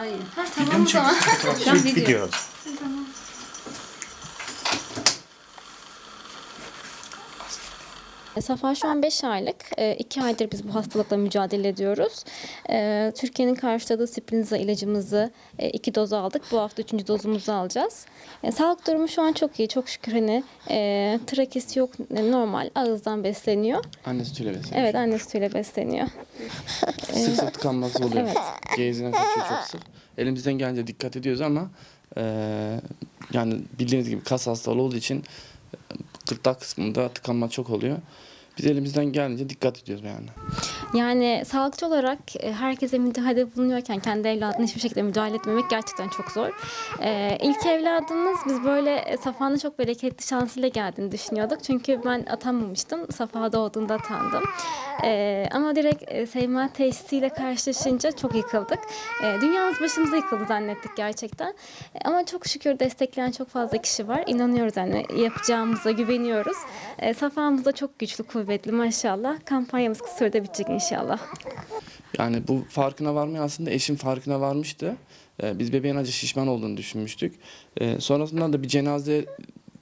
Hayır. Ha, tamam o zaman. Tamam, çek, video. Tamam. Safa şu an 5 aylık. 2 aydır biz bu hastalıkla mücadele ediyoruz. E, Türkiye'nin karşıladığı Sprinza ilacımızı 2 doz aldık. Bu hafta 3. dozumuzu alacağız. E, Sağlık durumu şu an çok iyi. Çok şükür hani e, trakesi yok. e, Normal ağızdan besleniyor. Anne sütüyle besleniyor. Evet anne sütüyle besleniyor. Sık sık tıkanması oluyor. Evet. Gezine kaçıyor çok sık. Elimizden gelince dikkat ediyoruz ama e, yani bildiğiniz gibi kas hastalığı olduğu için e, gırtlak kısmında tıkanma çok oluyor. Biz elimizden gelince dikkat ediyoruz yani. Yani sağlıkçı olarak e, herkese müdahalede bulunuyorken kendi evladına hiçbir şekilde müdahale etmemek gerçekten çok zor. Ee, ilk evladımız biz böyle e, Safa'nın çok bereketli şansıyla geldiğini düşünüyorduk. Çünkü ben atamamıştım. Safa doğduğunda atandım. Ee, ama direkt e, Seyma teşhisiyle karşılaşınca çok yıkıldık. Ee, dünyamız başımıza yıkıldı zannettik gerçekten. E, ama çok şükür destekleyen çok fazla kişi var. İnanıyoruz hani yapacağımıza güveniyoruz. E, Safa'mız da çok güçlü, kuvvetli maşallah. Kampanyamız kısa sürede bitecek inşallah. Yani bu farkına varmaya aslında eşim farkına varmıştı. Ee, biz bebeğin acı şişman olduğunu düşünmüştük. Ee, sonrasında da bir cenaze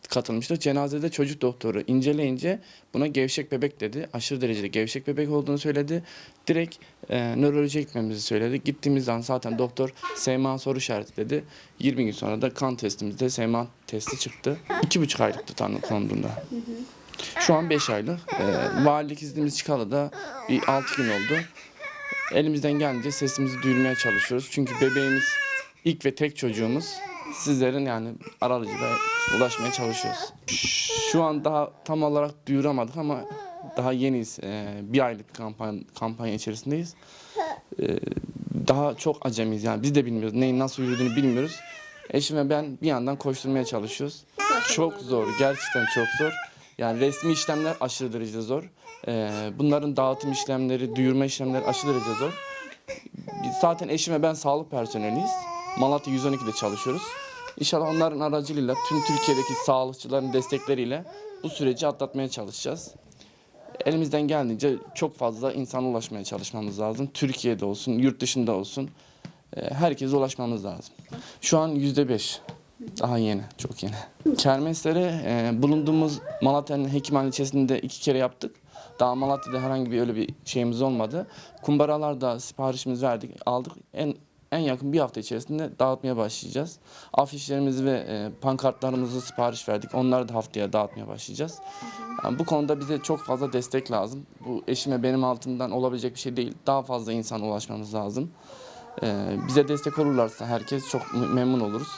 katılmıştık. Cenazede çocuk doktoru inceleyince buna gevşek bebek dedi. Aşırı derecede gevşek bebek olduğunu söyledi. Direkt e, nörolojiye gitmemizi söyledi. Gittiğimiz an zaten doktor SMA soru işareti dedi. 20 gün sonra da kan testimizde SMA testi çıktı. 2,5 aylıktı tanı konduğunda. Şu an 5 aylık. Ee, valilik iznimiz çıkalı da bir 6 gün oldu. Elimizden gelince sesimizi duyurmaya çalışıyoruz. Çünkü bebeğimiz ilk ve tek çocuğumuz. Sizlerin yani aracıyla ulaşmaya çalışıyoruz. Şu an daha tam olarak duyuramadık ama daha yeniyiz. Ee, bir aylık kampanya, kampanya içerisindeyiz. Ee, daha çok acemiyiz yani biz de bilmiyoruz. Neyin nasıl yürüdüğünü bilmiyoruz. Eşim ve ben bir yandan koşturmaya çalışıyoruz. Çok zor, gerçekten çok zor. Yani resmi işlemler aşırı derecede zor. Ee, bunların dağıtım işlemleri, duyurma işlemleri aşırı derecede zor. Zaten eşim ve ben sağlık personeliyiz. Malatya 112'de çalışıyoruz. İnşallah onların aracılığıyla tüm Türkiye'deki sağlıkçıların destekleriyle bu süreci atlatmaya çalışacağız. Elimizden geldiğince çok fazla insana ulaşmaya çalışmamız lazım. Türkiye'de olsun, yurt dışında olsun. Ee, Herkese ulaşmamız lazım. Şu an yüzde beş. Daha yeni, çok yeni. Kermesleri e, bulunduğumuz Malatya'nın Hekimhane ilçesinde iki kere yaptık. Daha Malatya'da herhangi bir öyle bir şeyimiz olmadı. Kumbaralarda siparişimizi verdik, aldık. En en yakın bir hafta içerisinde dağıtmaya başlayacağız. Afişlerimizi ve e, pankartlarımızı sipariş verdik. Onları da haftaya dağıtmaya başlayacağız. Yani bu konuda bize çok fazla destek lazım. Bu eşime benim altımdan olabilecek bir şey değil. Daha fazla insana ulaşmamız lazım. Ee, bize destek olurlarsa herkes çok memnun oluruz.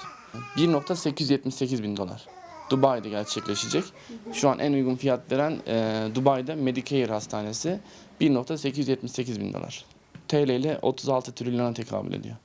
1.878 bin dolar. Dubai'de gerçekleşecek. Şu an en uygun fiyat veren e, Dubai'de Medicare hastanesi 1.878 bin dolar. TL ile 36 trilyona tekabül ediyor.